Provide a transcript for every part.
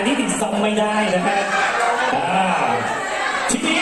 อันนี้ติดซ้อมไม่ได้นะฮะทีนี้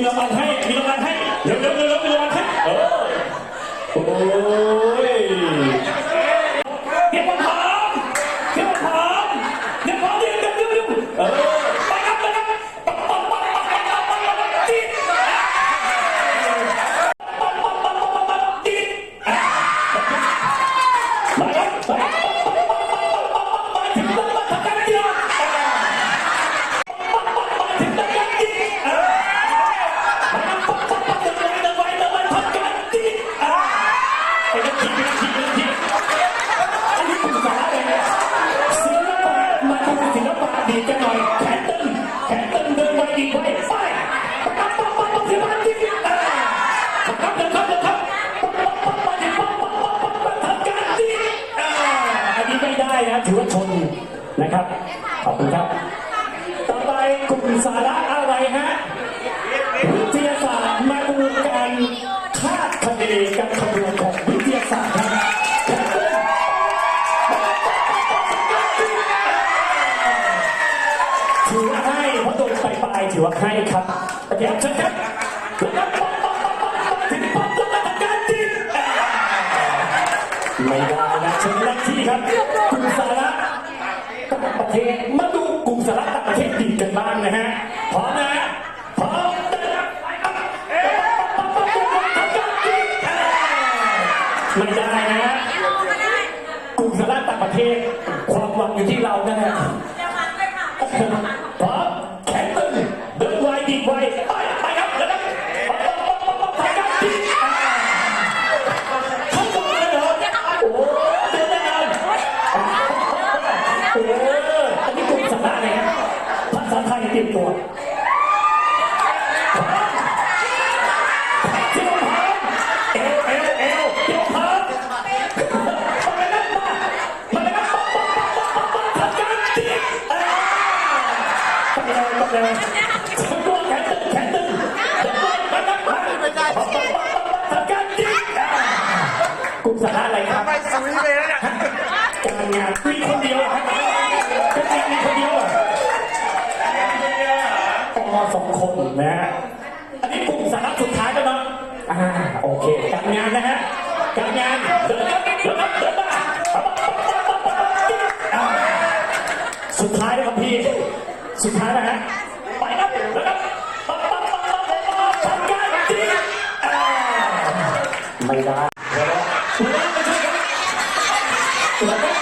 Medina al ไม่ว่าชนนะครับ ขอบคุณครับ ต่อไปกลุ่มสาระอะไรฮะวิทยาศาสตร์มาดูการคาดคะเนการคำนวณของวิทยาศาสตร์ครับถือว่าให้เพราะโดนไปปลายถือว่าให้ครับโอเคเชิญครับ ไม่ได้นะเชิญหน้าที่ครับกลุ่มสาระต่างประเทศมาดูกลุ่มสาระต่างประเทศดีกันบ้างนะฮะพร้อมนะพร้อมนะครับไม่ได้นะกลุ่มสาระต่างประเทศความหวังอยู่ที่เรานะฮะ อันนี้กลุ่มสัปดาห์อะไรนะภาษาไทยติดตัวที่ต้องทำเอลเอลเอลที่ต้องทำทำอะไรนักบ้าทำอะไรนักบ้าบ้าบ้าบ้าบ้าบ้าทำกันจิตเออทำเร็วทำเร็วฉันกลัวแขนตึงแขนตึงฉันกลัวมันนักบ้าบ้าบ้าบ้าบ้าทำกันจิตกลุ่มสัปดาห์อะไรครับ ไปสุยเลย นะเนี่ยการงานมีคนเดียวเหรอครับการงานมีคนเดียวเหรออ๋อสองคนนะฮะอันนี้กลุ่มสาระสุดท้ายแล้วเนาะอ่าโอเคการงานนะฮะการงานเดินครับเดินเดินมาอ่าสุดท้ายนะครับพี่สุดท้ายนะฮะไปครับเดินครับปั๊บปั๊บปั๊บปั๊บปั๊บทำการดีอ่าไม่ได้เดี๋